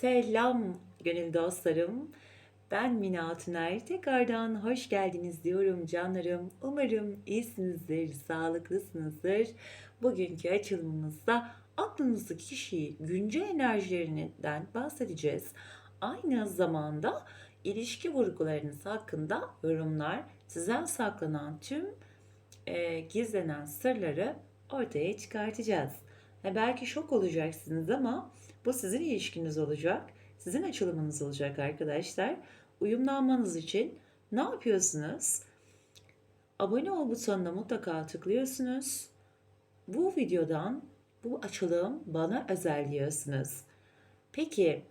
Selam gönül dostlarım. Ben Mina Tuner. Tekrardan hoş geldiniz diyorum canlarım. Umarım iyisinizdir, sağlıklısınızdır. Bugünkü açılımımızda aklınızdaki kişiyi güncel enerjilerinden bahsedeceğiz. Aynı zamanda ilişki vurgularınız hakkında yorumlar, sizden saklanan tüm e, gizlenen sırları ortaya çıkartacağız. Ha, belki şok olacaksınız ama bu sizin ilişkiniz olacak. Sizin açılımınız olacak arkadaşlar. Uyumlanmanız için ne yapıyorsunuz? Abone ol butonuna mutlaka tıklıyorsunuz. Bu videodan bu açılım bana özel diyorsunuz. Peki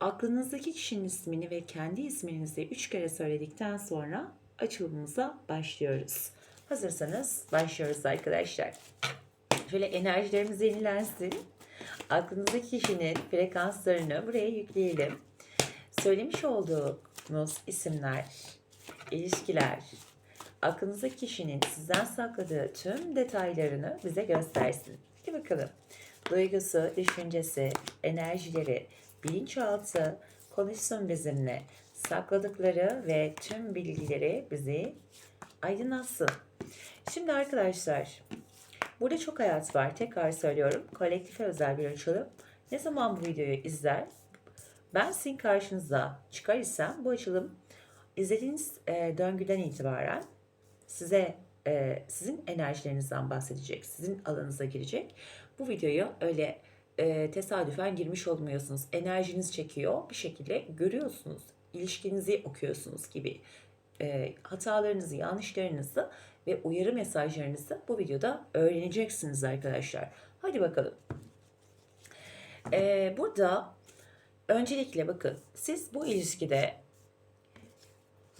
aklınızdaki kişinin ismini ve kendi isminizi üç kere söyledikten sonra açılımımıza başlıyoruz. Hazırsanız başlıyoruz arkadaşlar. Şöyle enerjilerimiz yenilensin. Aklınızdaki kişinin frekanslarını buraya yükleyelim. Söylemiş olduğumuz isimler, ilişkiler, aklınızdaki kişinin sizden sakladığı tüm detaylarını bize göstersin. Hadi bakalım. Duygusu, düşüncesi, enerjileri, bilinçaltı konuşsun bizimle. Sakladıkları ve tüm bilgileri bizi aydınlatsın. Şimdi arkadaşlar Burada çok hayat var. Tekrar söylüyorum. Kolektife özel bir açılım. Ne zaman bu videoyu izler? Ben sizin karşınıza çıkar isem bu açılım izlediğiniz e, döngüden itibaren size e, sizin enerjilerinizden bahsedecek. Sizin alanınıza girecek. Bu videoyu öyle e, tesadüfen girmiş olmuyorsunuz. Enerjiniz çekiyor. Bir şekilde görüyorsunuz. İlişkinizi okuyorsunuz gibi. E, hatalarınızı, yanlışlarınızı ve uyarı mesajlarınızı bu videoda öğreneceksiniz arkadaşlar. Hadi bakalım. Ee, burada öncelikle bakın siz bu ilişkide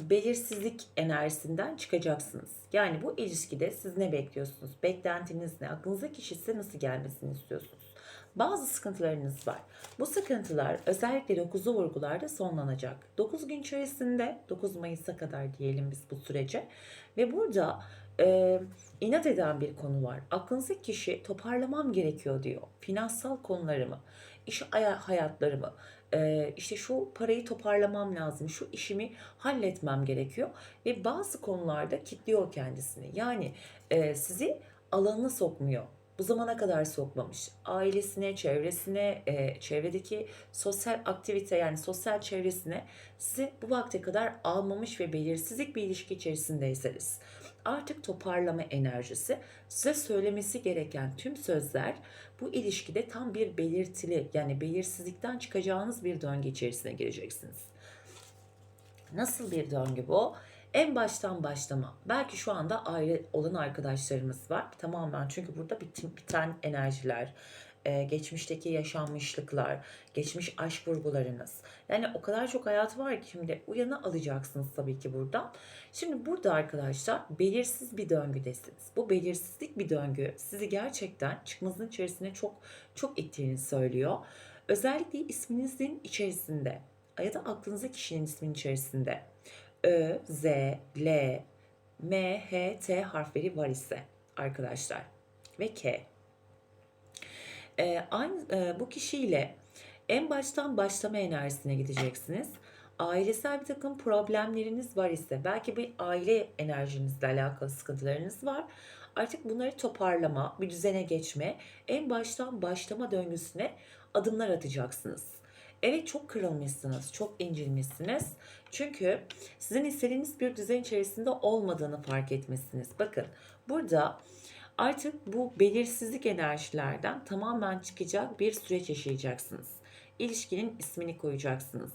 belirsizlik enerjisinden çıkacaksınız. Yani bu ilişkide siz ne bekliyorsunuz? Beklentiniz ne? Aklınıza kişi size nasıl gelmesini istiyorsunuz? Bazı sıkıntılarınız var. Bu sıkıntılar özellikle 9'lu vurgularda sonlanacak. 9 gün içerisinde 9 Mayıs'a kadar diyelim biz bu sürece. Ve burada e, inat eden bir konu var. Aklınızdaki kişi toparlamam gerekiyor diyor. Finansal konularımı, iş hayatlarımı, e, işte şu parayı toparlamam lazım, şu işimi halletmem gerekiyor. Ve bazı konularda kilitliyor kendisini. Yani e, sizi alanına sokmuyor bu zamana kadar sokmamış. Ailesine, çevresine, e, çevredeki sosyal aktivite yani sosyal çevresine sizi bu vakte kadar almamış ve belirsizlik bir ilişki içerisindeyseniz artık toparlama enerjisi size söylemesi gereken tüm sözler bu ilişkide tam bir belirtili yani belirsizlikten çıkacağınız bir döngü içerisine gireceksiniz. Nasıl bir döngü bu? En baştan başlama. Belki şu anda aile olan arkadaşlarımız var. Tamamen çünkü burada biten enerjiler, e, geçmişteki yaşanmışlıklar, geçmiş aşk vurgularınız. Yani o kadar çok hayat var ki şimdi uyanı alacaksınız tabii ki buradan. Şimdi burada arkadaşlar belirsiz bir döngüdesiniz. Bu belirsizlik bir döngü sizi gerçekten çıkmazın içerisine çok çok ittiğini söylüyor. Özellikle isminizin içerisinde ya da aklınıza kişinin isminin içerisinde Ö, Z, L, M, H, T harfleri var ise arkadaşlar ve K. Ee, aynı e, bu kişiyle en baştan başlama enerjisine gideceksiniz. Ailesel bir takım problemleriniz var ise belki bir aile enerjinizle alakalı sıkıntılarınız var. Artık bunları toparlama, bir düzene geçme, en baştan başlama döngüsüne adımlar atacaksınız. Evet çok kırılmışsınız, çok incilmişsiniz. Çünkü sizin istediğiniz bir düzen içerisinde olmadığını fark etmişsiniz. Bakın burada artık bu belirsizlik enerjilerden tamamen çıkacak bir süreç yaşayacaksınız. İlişkinin ismini koyacaksınız.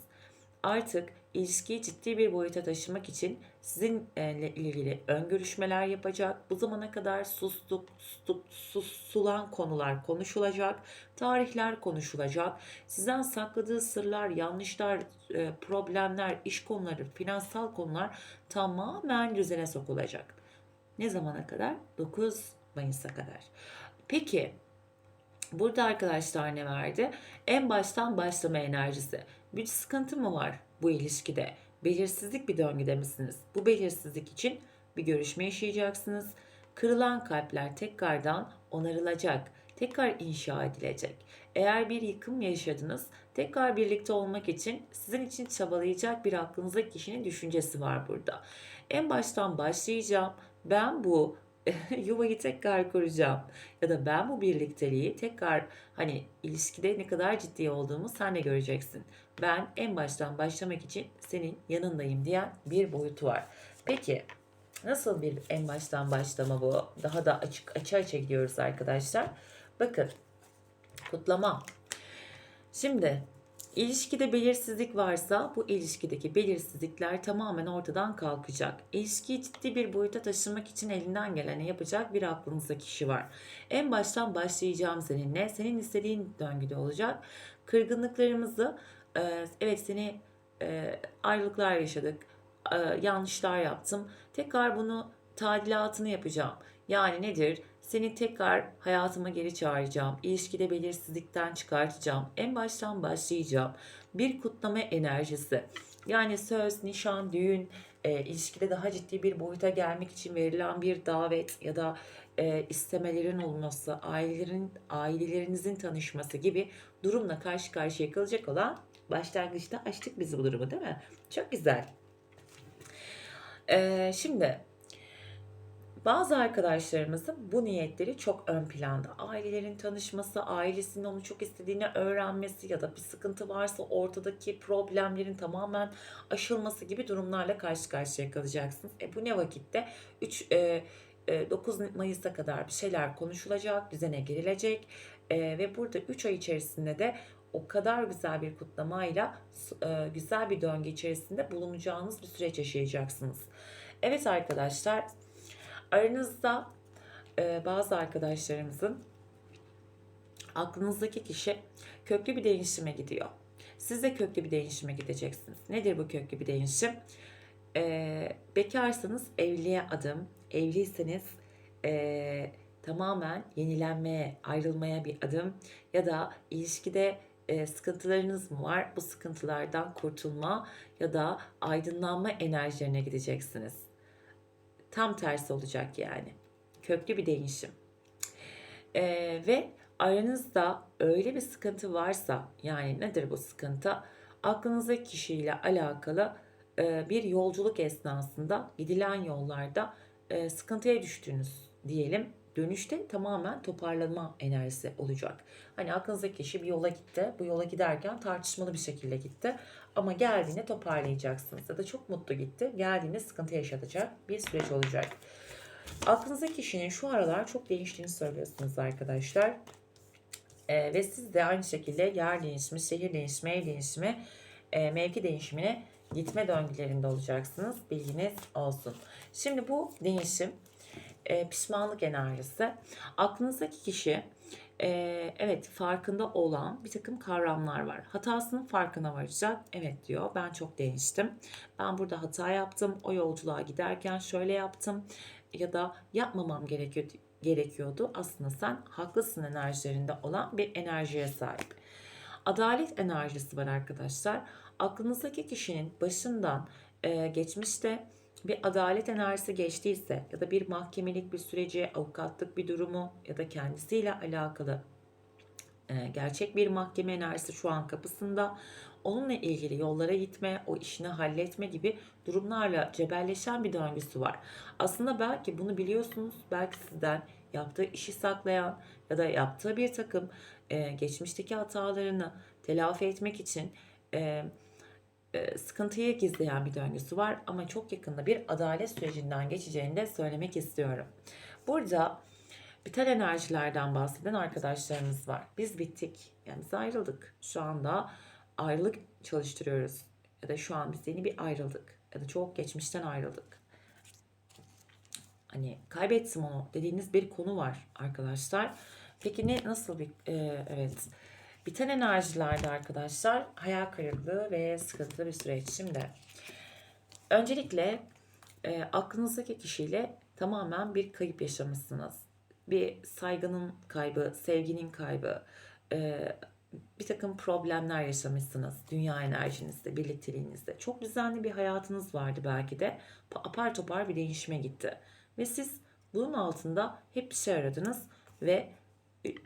Artık ilişkiyi ciddi bir boyuta taşımak için sizinle ilgili ön görüşmeler yapacak. Bu zamana kadar sustuk, sustuk, susulan konular konuşulacak. Tarihler konuşulacak. Sizden sakladığı sırlar, yanlışlar, e, problemler, iş konuları, finansal konular tamamen düzene sokulacak. Ne zamana kadar? 9 Mayıs'a kadar. Peki burada arkadaşlar ne verdi? En baştan başlama enerjisi. Bir sıkıntı mı var bu ilişkide? Belirsizlik bir döngüde misiniz? Bu belirsizlik için bir görüşme yaşayacaksınız. Kırılan kalpler tekrardan onarılacak. tekrar inşa edilecek. Eğer bir yıkım yaşadınız, tekrar birlikte olmak için sizin için çabalayacak bir aklınızdaki kişinin düşüncesi var burada. En baştan başlayacağım. Ben bu yuvayı tekrar kuracağım. Ya da ben bu birlikteliği tekrar hani ilişkide ne kadar ciddi olduğumu sen de göreceksin. Ben en baştan başlamak için senin yanındayım diyen bir boyutu var. Peki nasıl bir en baştan başlama bu? Daha da açık açı açı gidiyoruz arkadaşlar. Bakın kutlama. Şimdi İlişkide belirsizlik varsa bu ilişkideki belirsizlikler tamamen ortadan kalkacak. İlişkiyi ciddi bir boyuta taşımak için elinden geleni yapacak bir aklınızda kişi var. En baştan başlayacağım seninle. Senin istediğin döngüde olacak. Kırgınlıklarımızı e, evet seni e, ayrılıklar yaşadık. e, yanlışlar yaptım. Tekrar bunu tadilatını yapacağım. Yani nedir? Seni tekrar hayatıma geri çağıracağım. İlişkide belirsizlikten çıkartacağım. En baştan başlayacağım. Bir kutlama enerjisi. Yani söz, nişan, düğün, e, ilişkide daha ciddi bir boyuta gelmek için verilen bir davet ya da e, istemelerin olması, ailelerin ailelerinizin tanışması gibi durumla karşı karşıya kalacak olan başlangıçta açtık biz bu durumu değil mi? Çok güzel. E, şimdi bazı arkadaşlarımızın bu niyetleri çok ön planda. Ailelerin tanışması, ailesinin onu çok istediğini öğrenmesi ya da bir sıkıntı varsa ortadaki problemlerin tamamen aşılması gibi durumlarla karşı karşıya kalacaksınız. E bu ne vakitte? 3 e, e, 9 Mayıs'a kadar bir şeyler konuşulacak, düzene girilecek E, ve burada 3 ay içerisinde de o kadar güzel bir kutlamayla e, güzel bir döngü içerisinde bulunacağınız bir süreç yaşayacaksınız. Evet arkadaşlar Aranızda e, bazı arkadaşlarımızın aklınızdaki kişi köklü bir değişime gidiyor. Siz de köklü bir değişime gideceksiniz. Nedir bu köklü bir değişim? E, bekarsanız evliliğe adım, evliyseniz e, tamamen yenilenmeye, ayrılmaya bir adım ya da ilişkide e, sıkıntılarınız mı var? Bu sıkıntılardan kurtulma ya da aydınlanma enerjilerine gideceksiniz. Tam tersi olacak yani. Köklü bir değişim. Ee, ve aranızda öyle bir sıkıntı varsa yani nedir bu sıkıntı? Aklınızdaki kişiyle alakalı e, bir yolculuk esnasında gidilen yollarda e, sıkıntıya düştüğünüz diyelim. Dönüşte tamamen toparlama enerjisi olacak. Hani aklınızdaki kişi bir yola gitti. Bu yola giderken tartışmalı bir şekilde gitti. Ama geldiğinde toparlayacaksınız. Ya da çok mutlu gitti. Geldiğinde sıkıntı yaşatacak bir süreç olacak. Aklınızdaki kişinin şu aralar çok değiştiğini söylüyorsunuz arkadaşlar. Ee, ve siz de aynı şekilde yer değişimi, şehir değişimi, ev değişimi, e, mevki değişimine gitme döngülerinde olacaksınız. Bilginiz olsun. Şimdi bu değişim e, pişmanlık enerjisi. Aklınızdaki kişi e, evet farkında olan bir takım kavramlar var. Hatasının farkına varacak. Evet diyor ben çok değiştim. Ben burada hata yaptım. O yolculuğa giderken şöyle yaptım. Ya da yapmamam gerekiyor, gerekiyordu. Aslında sen haklısın enerjilerinde olan bir enerjiye sahip. Adalet enerjisi var arkadaşlar. Aklınızdaki kişinin başından e, geçmişte bir adalet enerjisi geçtiyse ya da bir mahkemelik bir süreci, avukatlık bir durumu ya da kendisiyle alakalı e, gerçek bir mahkeme enerjisi şu an kapısında. Onunla ilgili yollara gitme, o işini halletme gibi durumlarla cebelleşen bir döngüsü var. Aslında belki bunu biliyorsunuz, belki sizden yaptığı işi saklayan ya da yaptığı bir takım e, geçmişteki hatalarını telafi etmek için e, sıkıntıyı gizleyen bir döngüsü var ama çok yakında bir adalet sürecinden geçeceğini de söylemek istiyorum. Burada vital enerjilerden bahseden arkadaşlarımız var. Biz bittik. Yani biz ayrıldık. Şu anda ayrılık çalıştırıyoruz. Ya da şu an biz yeni bir ayrıldık. Ya da çok geçmişten ayrıldık. Hani kaybettim onu dediğiniz bir konu var arkadaşlar. Peki ne nasıl bir e, evet Biten enerjilerde arkadaşlar hayal kırıklığı ve sıkıntılı bir süreç. Şimdi öncelikle e, aklınızdaki kişiyle tamamen bir kayıp yaşamışsınız. Bir saygının kaybı, sevginin kaybı, e, bir takım problemler yaşamışsınız dünya enerjinizde, birlikteliğinizde. Çok düzenli bir hayatınız vardı belki de. Apar topar bir değişime gitti. Ve siz bunun altında hep bir şey aradınız ve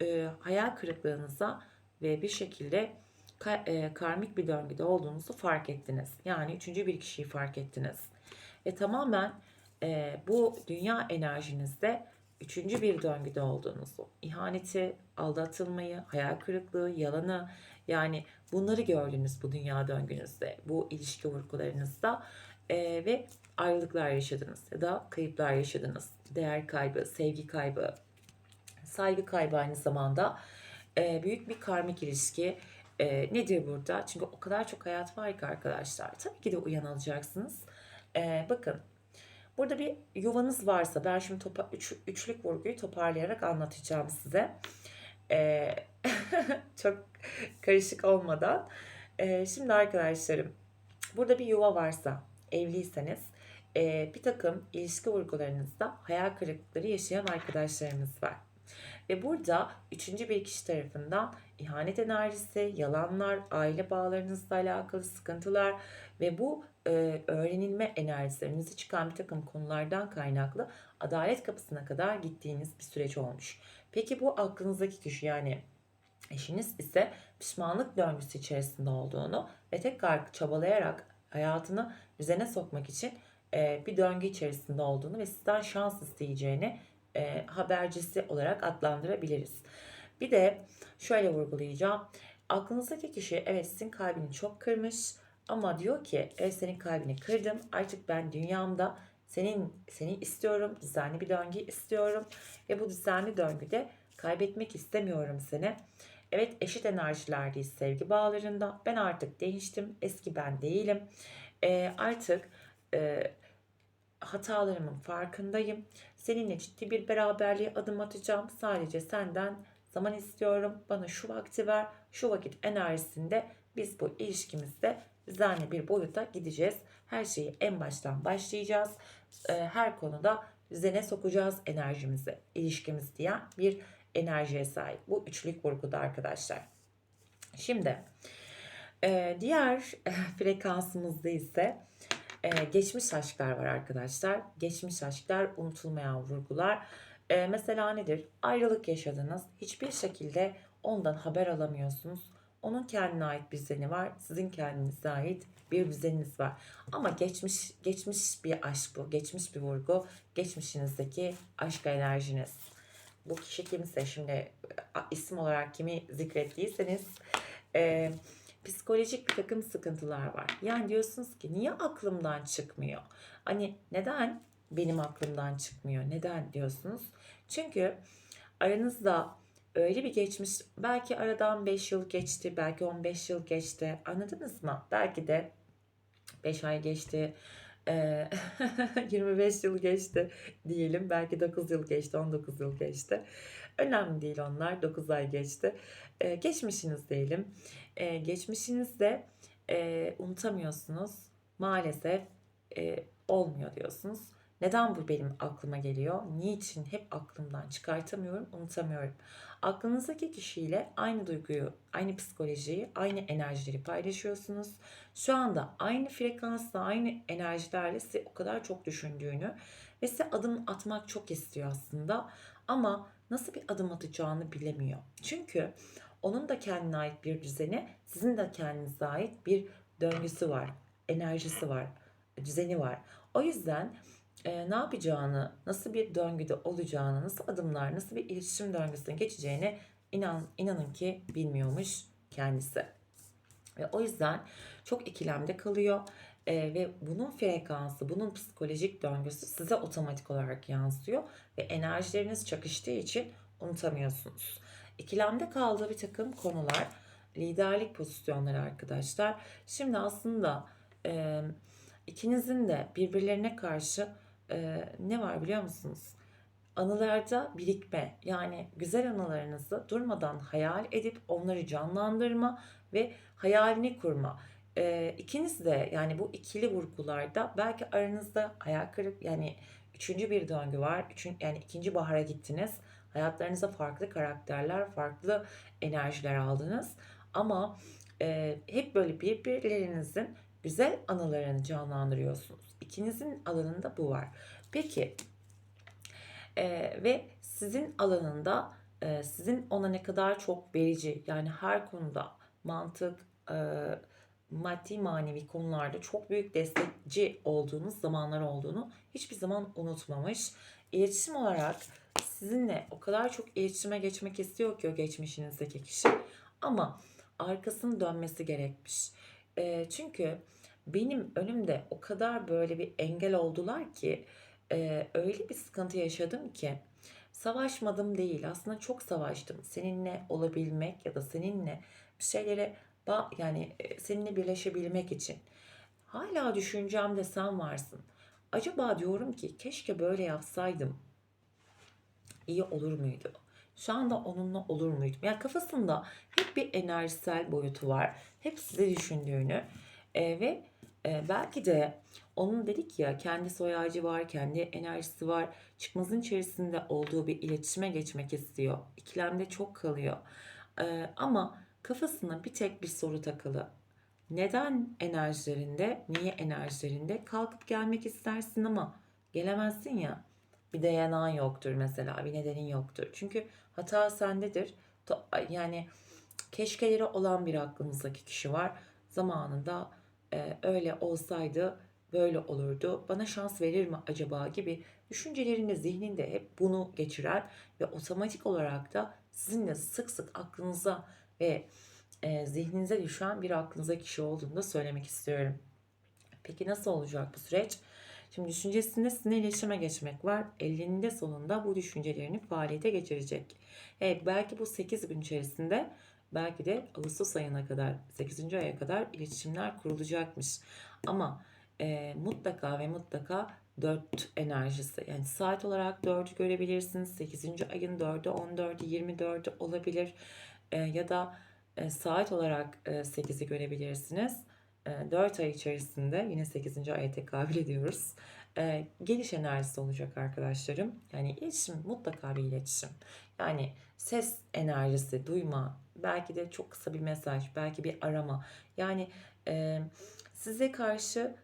e, hayal kırıklığınıza ve bir şekilde ka- e, karmik bir döngüde olduğunuzu fark ettiniz. Yani üçüncü bir kişiyi fark ettiniz. Ve tamamen e, bu dünya enerjinizde üçüncü bir döngüde olduğunuzu, ihaneti, aldatılmayı, hayal kırıklığı, yalanı yani bunları gördünüz bu dünya döngünüzde, bu ilişki vurgularınızda E, ve ayrılıklar yaşadınız ya da kayıplar yaşadınız. Değer kaybı, sevgi kaybı, saygı kaybı aynı zamanda e, büyük bir karmik ilişki. E, nedir burada? Çünkü o kadar çok hayat var ki arkadaşlar. Tabii ki de uyanılacaksınız. E, bakın burada bir yuvanız varsa ben şimdi topa, üç, üçlük vurguyu toparlayarak anlatacağım size. E, çok karışık olmadan. E, şimdi arkadaşlarım burada bir yuva varsa evliyseniz e, bir takım ilişki vurgularınızda hayal kırıklıkları yaşayan arkadaşlarımız var. Ve burada üçüncü bir kişi tarafından ihanet enerjisi, yalanlar, aile bağlarınızla alakalı sıkıntılar ve bu e, öğrenilme enerjisi önünüze çıkan bir takım konulardan kaynaklı adalet kapısına kadar gittiğiniz bir süreç olmuş. Peki bu aklınızdaki kişi yani eşiniz ise pişmanlık döngüsü içerisinde olduğunu ve tekrar çabalayarak hayatını düzene sokmak için e, bir döngü içerisinde olduğunu ve sizden şans isteyeceğini e, habercisi olarak adlandırabiliriz. Bir de şöyle vurgulayacağım. Aklınızdaki kişi evet sizin kalbini çok kırmış ama diyor ki evet senin kalbini kırdım artık ben dünyamda senin seni istiyorum düzenli bir döngü istiyorum ve bu düzenli döngüde kaybetmek istemiyorum seni. Evet eşit enerjilerdeyiz sevgi bağlarında. Ben artık değiştim. Eski ben değilim. E, artık e, hatalarımın farkındayım. Seninle ciddi bir beraberliğe adım atacağım. Sadece senden zaman istiyorum. Bana şu vakti ver. Şu vakit enerjisinde biz bu ilişkimizde düzenli bir boyuta gideceğiz. Her şeyi en baştan başlayacağız. Ee, Her konuda düzene sokacağız enerjimizi, ilişkimiz diyen bir enerjiye sahip. Bu üçlük vurguda arkadaşlar. Şimdi e, diğer frekansımızda ise ee, geçmiş aşklar var arkadaşlar. Geçmiş aşklar unutulmayan vurgular. Ee, mesela nedir? Ayrılık yaşadınız. Hiçbir şekilde ondan haber alamıyorsunuz. Onun kendine ait bir düzeni var. Sizin kendinize ait bir düzeniniz var. Ama geçmiş geçmiş bir aşk bu. Geçmiş bir vurgu. Geçmişinizdeki aşk enerjiniz. Bu kişi kimse şimdi isim olarak kimi zikrettiyseniz e, psikolojik bir takım sıkıntılar var. Yani diyorsunuz ki niye aklımdan çıkmıyor? Hani neden benim aklımdan çıkmıyor? Neden diyorsunuz? Çünkü aranızda öyle bir geçmiş belki aradan 5 yıl geçti, belki 15 yıl geçti. Anladınız mı? Belki de 5 ay geçti. eee, 25 yıl geçti diyelim. Belki 9 yıl geçti, 19 yıl geçti. Önemli değil onlar. 9 ay geçti. Eee, geçmişiniz diyelim. Eee, geçmişinizde eee, unutamıyorsunuz. Maalesef eee, olmuyor diyorsunuz. Neden bu benim aklıma geliyor? Niçin hep aklımdan çıkartamıyorum, unutamıyorum? Aklınızdaki kişiyle aynı duyguyu, aynı psikolojiyi, aynı enerjileri paylaşıyorsunuz. Şu anda aynı frekansla, aynı enerjilerle size o kadar çok düşündüğünü ve size adım atmak çok istiyor aslında. Ama nasıl bir adım atacağını bilemiyor. Çünkü onun da kendine ait bir düzeni, sizin de kendinize ait bir döngüsü var, enerjisi var, düzeni var. O yüzden e, ne yapacağını, nasıl bir döngüde olacağını, nasıl adımlar, nasıl bir iletişim döngüsüne geçeceğini inan, inanın ki bilmiyormuş kendisi. Ve o yüzden çok ikilemde kalıyor. E, ve bunun frekansı, bunun psikolojik döngüsü size otomatik olarak yansıyor. Ve enerjileriniz çakıştığı için unutamıyorsunuz. İkilemde kaldığı bir takım konular, liderlik pozisyonları arkadaşlar. Şimdi aslında e, ikinizin de birbirlerine karşı e, ne var biliyor musunuz? Anılarda birikme yani güzel anılarınızı durmadan hayal edip onları canlandırma ve hayalini kurma. E, ikiniz de yani bu ikili vurgularda belki aranızda hayal kırık yani üçüncü bir döngü var. Üçün, yani ikinci bahara gittiniz. Hayatlarınıza farklı karakterler, farklı enerjiler aldınız. Ama e, hep böyle birbirlerinizin güzel anılarını canlandırıyorsunuz. İkinizin alanında bu var. Peki e, ve sizin alanında e, sizin ona ne kadar çok verici yani her konuda mantık, e, maddi manevi konularda çok büyük destekçi olduğunuz zamanlar olduğunu hiçbir zaman unutmamış. İletişim olarak sizinle o kadar çok iletişime geçmek istiyor ki o geçmişinizdeki kişi ama arkasını dönmesi gerekmiş. E, çünkü benim önümde o kadar böyle bir engel oldular ki e, öyle bir sıkıntı yaşadım ki savaşmadım değil aslında çok savaştım seninle olabilmek ya da seninle bir şeylere ba- yani e, seninle birleşebilmek için hala düşüncemde sen varsın acaba diyorum ki keşke böyle yapsaydım iyi olur muydu? Şu anda onunla olur muydum? Yani kafasında hep bir enerjisel boyutu var. Hep sizi düşündüğünü e, ve e, belki de onun dedik ya kendi soy ağacı var, kendi enerjisi var. Çıkmazın içerisinde olduğu bir iletişime geçmek istiyor. İkilemde çok kalıyor. E, ama kafasına bir tek bir soru takılı. Neden enerjilerinde, niye enerjilerinde kalkıp gelmek istersin ama gelemezsin ya. Bir dayanan yoktur mesela, bir nedenin yoktur. Çünkü hata sendedir. Yani keşkeleri olan bir aklınızdaki kişi var. Zamanında e, öyle olsaydı böyle olurdu. Bana şans verir mi acaba gibi düşüncelerinde zihninde hep bunu geçiren ve otomatik olarak da sizin de sık sık aklınıza ve e, zihninize düşen bir aklınıza kişi olduğunu da söylemek istiyorum. Peki nasıl olacak bu süreç? Şimdi düşüncesinde sizinle iletişime geçmek var. Elinde sonunda bu düşüncelerini faaliyete geçirecek. Evet belki bu 8 gün içerisinde belki de Ağustos ayına kadar 8. aya kadar iletişimler kurulacakmış. Ama e, mutlaka ve mutlaka 4 enerjisi yani saat olarak 4'ü görebilirsiniz. 8. ayın 4'ü 14'ü 24'ü olabilir. E, ya da e, saat olarak e, 8'i görebilirsiniz. 4 ay içerisinde yine 8. aya tekabül ediyoruz. E, geliş enerjisi olacak arkadaşlarım. Yani iletişim mutlaka bir iletişim. Yani ses enerjisi, duyma, belki de çok kısa bir mesaj, belki bir arama. Yani e, size karşı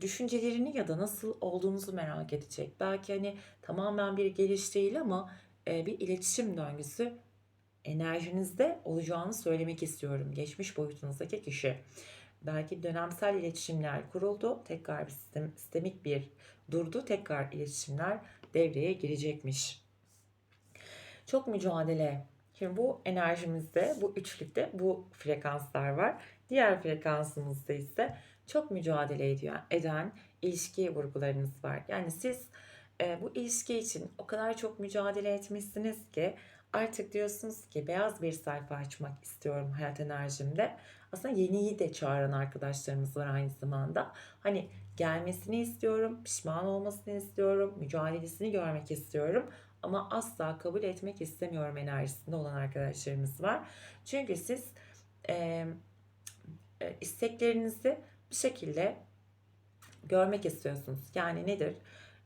düşüncelerini ya da nasıl olduğunuzu merak edecek. Belki hani tamamen bir geliş değil ama e, bir iletişim döngüsü enerjinizde olacağını söylemek istiyorum. Geçmiş boyutunuzdaki kişi. Belki dönemsel iletişimler kuruldu. Tekrar bir sistem, sistemik bir durdu. Tekrar iletişimler devreye girecekmiş. Çok mücadele. Şimdi bu enerjimizde, bu üçlükte bu frekanslar var. Diğer frekansımızda ise çok mücadele ediyor, eden ilişki vurgularınız var. Yani siz e, bu ilişki için o kadar çok mücadele etmişsiniz ki artık diyorsunuz ki beyaz bir sayfa açmak istiyorum hayat enerjimde. Aslında yeniyi de çağıran arkadaşlarımız var aynı zamanda. Hani gelmesini istiyorum, pişman olmasını istiyorum, mücadelesini görmek istiyorum ama asla kabul etmek istemiyorum enerjisinde olan arkadaşlarımız var. Çünkü siz e, isteklerinizi bir şekilde görmek istiyorsunuz. Yani nedir?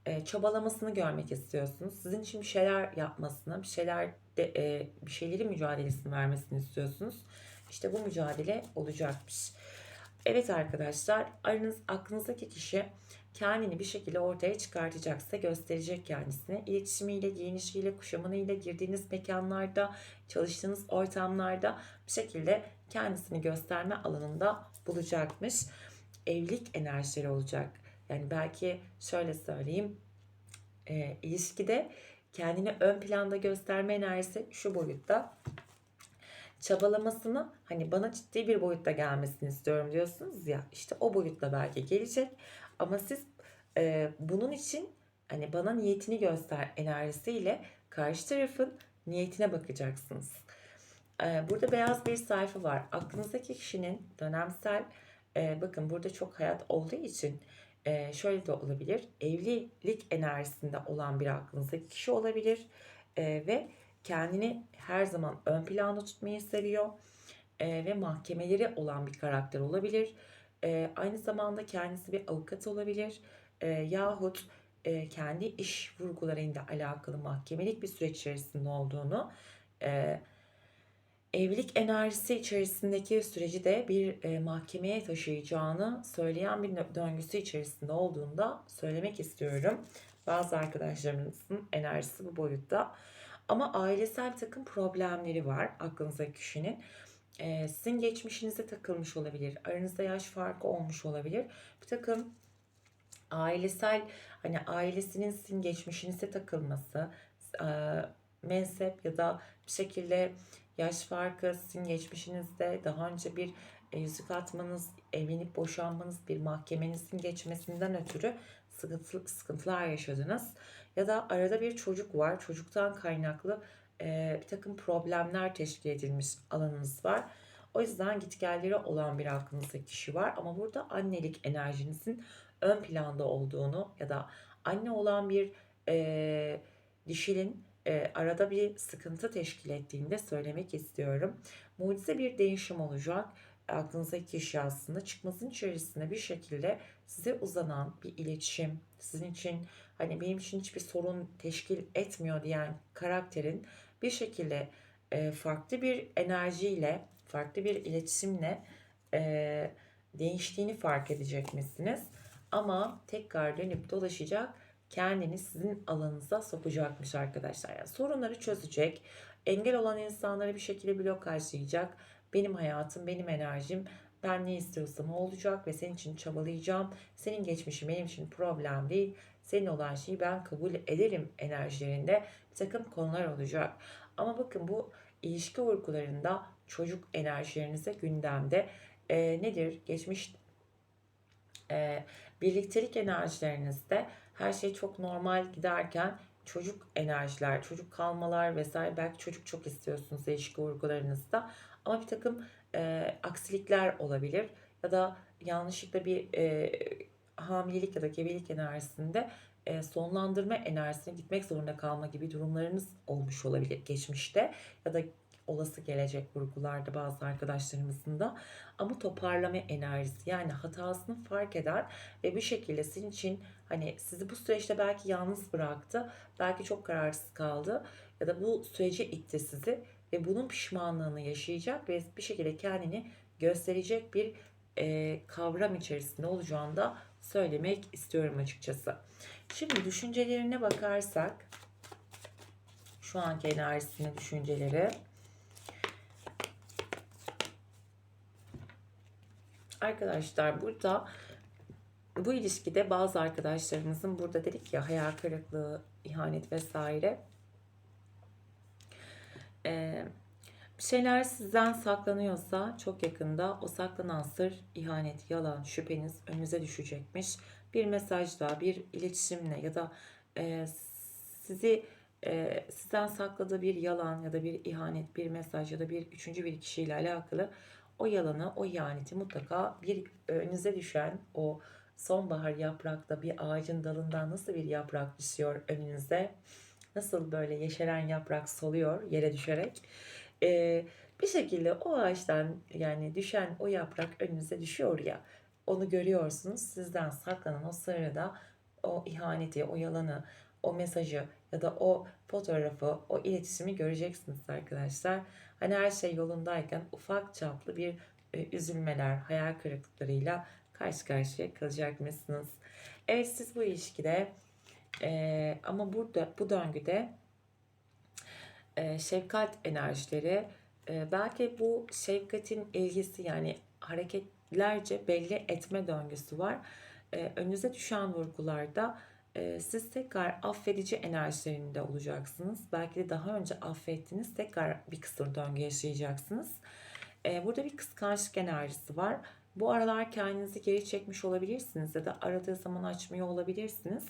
E, çabalamasını görmek istiyorsunuz. Sizin için bir şeyler yapmasını, bir şeyler de, e, bir şeyleri mücadelesini vermesini istiyorsunuz. İşte bu mücadele olacakmış. Evet arkadaşlar, aranız aklınızdaki kişi kendini bir şekilde ortaya çıkartacaksa gösterecek kendisini. İletişimiyle, giyinişiyle, kuşamınıyla girdiğiniz mekanlarda, çalıştığınız ortamlarda bir şekilde kendisini gösterme alanında bulacakmış. Evlilik enerjileri olacak. Yani belki şöyle söyleyeyim. E, ilişkide kendini ön planda gösterme enerjisi şu boyutta çabalamasını hani bana ciddi bir boyutta gelmesini istiyorum diyorsunuz ya işte o boyutta belki gelecek ama siz e, bunun için hani bana niyetini göster enerjisiyle karşı tarafın niyetine bakacaksınız. E, burada beyaz bir sayfa var. Aklınızdaki kişinin dönemsel e, bakın burada çok hayat olduğu için e, şöyle de olabilir. Evlilik enerjisinde olan bir aklınızdaki kişi olabilir e, ve kendini her zaman ön planda tutmayı seviyor e, ve mahkemeleri olan bir karakter olabilir. E, aynı zamanda kendisi bir avukat olabilir e, yahut e, kendi iş vurgularıyla alakalı mahkemelik bir süreç içerisinde olduğunu e, evlilik enerjisi içerisindeki süreci de bir e, mahkemeye taşıyacağını söyleyen bir döngüsü içerisinde olduğunda söylemek istiyorum. Bazı arkadaşlarımızın enerjisi bu boyutta. Ama ailesel bir takım problemleri var aklınızdaki kişinin. Ee, sizin geçmişinize takılmış olabilir. Aranızda yaş farkı olmuş olabilir. Bir takım ailesel hani ailesinin sizin geçmişinize takılması, e, mensep ya da bir şekilde yaş farkı sizin geçmişinizde daha önce bir e, yüzük atmanız, evlenip boşanmanız, bir mahkemenizin geçmesinden ötürü sıkıntı, sıkıntılar yaşadınız. Ya da arada bir çocuk var. Çocuktan kaynaklı e, bir takım problemler teşkil edilmiş alanınız var. O yüzden gitgelleri olan bir aklınızdaki kişi var. Ama burada annelik enerjinizin ön planda olduğunu ya da anne olan bir e, dişinin e, arada bir sıkıntı teşkil ettiğini de söylemek istiyorum. Mucize bir değişim olacak. Aklınızdaki kişi aslında çıkmasın içerisinde bir şekilde size uzanan bir iletişim, sizin için hani benim için hiçbir sorun teşkil etmiyor diyen karakterin bir şekilde e, farklı bir enerjiyle, farklı bir iletişimle e, değiştiğini fark edecekmişsiniz. Ama tekrar dönüp dolaşacak kendini sizin alanınıza sokacakmış arkadaşlar. Yani sorunları çözecek, engel olan insanları bir şekilde blokajlayacak. Benim hayatım, benim enerjim, ben ne istiyorsam olacak ve senin için çabalayacağım. Senin geçmişin benim için problem değil. Senin olan şeyi ben kabul ederim enerjilerinde bir takım konular olacak. Ama bakın bu ilişki vurgularında çocuk enerjilerinize gündemde e, nedir? Geçmiş e, birliktelik enerjilerinizde her şey çok normal giderken çocuk enerjiler, çocuk kalmalar vesaire belki çocuk çok istiyorsunuz ilişki vurgularınızda. Ama bir takım e, aksilikler olabilir ya da yanlışlıkla bir e, hamilelik ya da gebelik enerjisinde e, sonlandırma enerjisine gitmek zorunda kalma gibi durumlarınız olmuş olabilir geçmişte ya da olası gelecek vurgularda bazı arkadaşlarımızın da ama toparlama enerjisi yani hatasını fark eden ve bir şekilde sizin için hani sizi bu süreçte belki yalnız bıraktı belki çok kararsız kaldı ya da bu sürece itti sizi ve bunun pişmanlığını yaşayacak ve bir şekilde kendini gösterecek bir e, kavram içerisinde olacağını da söylemek istiyorum açıkçası. Şimdi düşüncelerine bakarsak şu anki enerjisine düşünceleri Arkadaşlar burada bu ilişkide bazı arkadaşlarımızın burada dedik ya hayal kırıklığı, ihanet vesaire. Ee, bir şeyler sizden saklanıyorsa çok yakında o saklanan sır, ihanet, yalan, şüpheniz önünüze düşecekmiş. Bir mesajla, bir iletişimle ya da e, sizi e, sizden sakladığı bir yalan ya da bir ihanet, bir mesaj ya da bir üçüncü bir kişiyle alakalı o yalanı, o ihaneti mutlaka bir önünüze düşen o sonbahar yaprakta bir ağacın dalından nasıl bir yaprak düşüyor önünüze? Nasıl böyle yeşeren yaprak soluyor yere düşerek? Ee, bir şekilde o ağaçtan yani düşen o yaprak önünüze düşüyor ya onu görüyorsunuz. Sizden saklanan o sırrı o ihaneti, o yalanı, o mesajı ya da o fotoğrafı, o iletişimi göreceksiniz arkadaşlar. Hani her şey yolundayken ufak çaplı bir e, üzülmeler, hayal kırıklıklarıyla karşı karşıya kalacak mısınız? Evet siz bu ilişkide e, ama burada bu döngüde e, şefkat enerjileri e, belki bu şefkatin ilgisi yani hareketlerce belli etme döngüsü var. E, önünüze düşen vurgularda siz tekrar affedici enerjilerinde olacaksınız. Belki de daha önce affettiniz tekrar bir kısır döngü yaşayacaksınız. E, burada bir kıskançlık enerjisi var. Bu aralar kendinizi geri çekmiş olabilirsiniz ya da aradığı zaman açmıyor olabilirsiniz.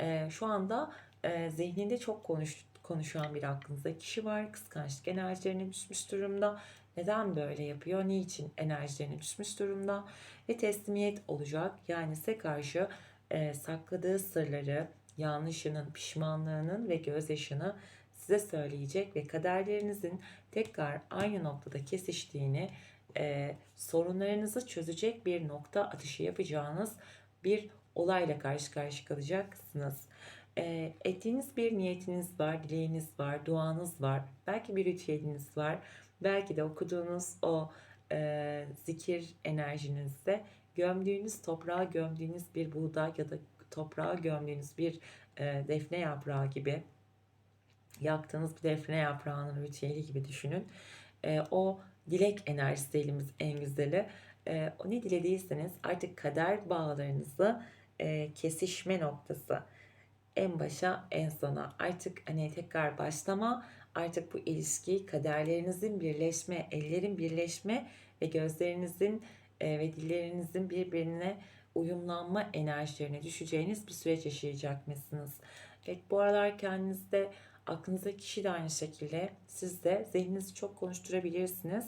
E, şu anda e, zihninde çok konuş, konuşan bir aklınızda kişi var. Kıskançlık enerjilerine düşmüş durumda. Neden böyle yapıyor? Niçin enerjilerine düşmüş durumda? Ve teslimiyet olacak. Yani size karşı e, sakladığı sırları, yanlışının, pişmanlığının ve gözyaşını size söyleyecek ve kaderlerinizin tekrar aynı noktada kesiştiğini, e, sorunlarınızı çözecek bir nokta atışı yapacağınız bir olayla karşı karşı kalacaksınız. E, ettiğiniz bir niyetiniz var, dileğiniz var, duanız var, belki bir ritüeliniz var, belki de okuduğunuz o e, zikir enerjinizde gömdüğünüz toprağa gömdüğünüz bir buğday ya da toprağa gömdüğünüz bir e, defne yaprağı gibi yaktığınız bir defne yaprağının ritüeli gibi düşünün. E, o dilek enerjisi elimiz en güzeli. E, o ne dilediyseniz artık kader bağlarınızı e, kesişme noktası en başa en sona artık hani tekrar başlama artık bu ilişki kaderlerinizin birleşme ellerin birleşme ve gözlerinizin ve dillerinizin birbirine uyumlanma enerjilerine düşeceğiniz bir süreç yaşayacak mısınız? Evet bu aralar kendinizde aklınızdaki kişi de aynı şekilde siz de zihninizi çok konuşturabilirsiniz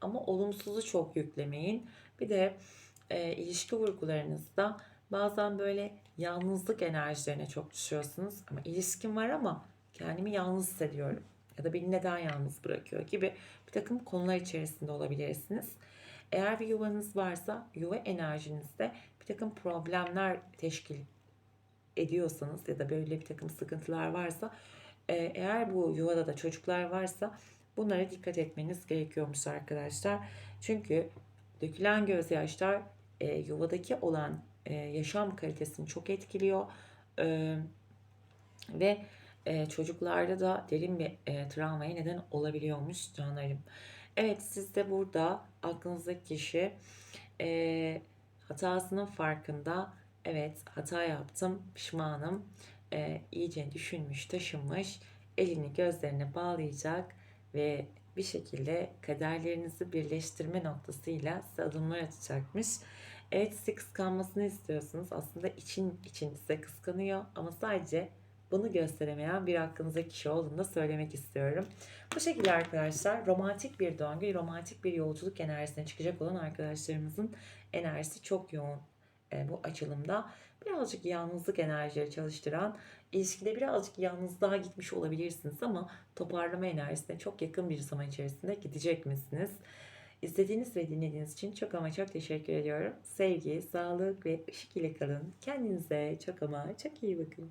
ama olumsuzu çok yüklemeyin. Bir de e, ilişki vurgularınızda bazen böyle yalnızlık enerjilerine çok düşüyorsunuz. Ama ilişkim var ama kendimi yalnız hissediyorum. Ya da beni neden yalnız bırakıyor gibi bir takım konular içerisinde olabilirsiniz. Eğer bir yuvanız varsa yuva enerjinizde bir takım problemler teşkil ediyorsanız ya da böyle bir takım sıkıntılar varsa e, eğer bu yuvada da çocuklar varsa bunlara dikkat etmeniz gerekiyormuş arkadaşlar. Çünkü dökülen gözyaşlar e, yuvadaki olan e, yaşam kalitesini çok etkiliyor. E, ve e, çocuklarda da derin bir e, travmaya neden olabiliyormuş canlarım. Evet siz de burada aklınızdaki kişi e, hatasının farkında. Evet hata yaptım, pişmanım. E, iyice düşünmüş, taşınmış, elini gözlerine bağlayacak ve bir şekilde kaderlerinizi birleştirme noktasıyla size adımlar atacakmış. Evet size kıskanmasını istiyorsunuz. Aslında için için size kıskanıyor ama sadece bunu gösteremeyen bir hakkınızdaki kişi olduğunu da söylemek istiyorum. Bu şekilde arkadaşlar romantik bir döngü, romantik bir yolculuk enerjisine çıkacak olan arkadaşlarımızın enerjisi çok yoğun e, bu açılımda. Birazcık yalnızlık enerjileri çalıştıran, ilişkide birazcık yalnızlığa gitmiş olabilirsiniz ama toparlama enerjisine çok yakın bir zaman içerisinde gidecek misiniz? İzlediğiniz ve dinlediğiniz için çok ama çok teşekkür ediyorum. Sevgi, sağlık ve ışık ile kalın. Kendinize çok ama çok iyi bakın.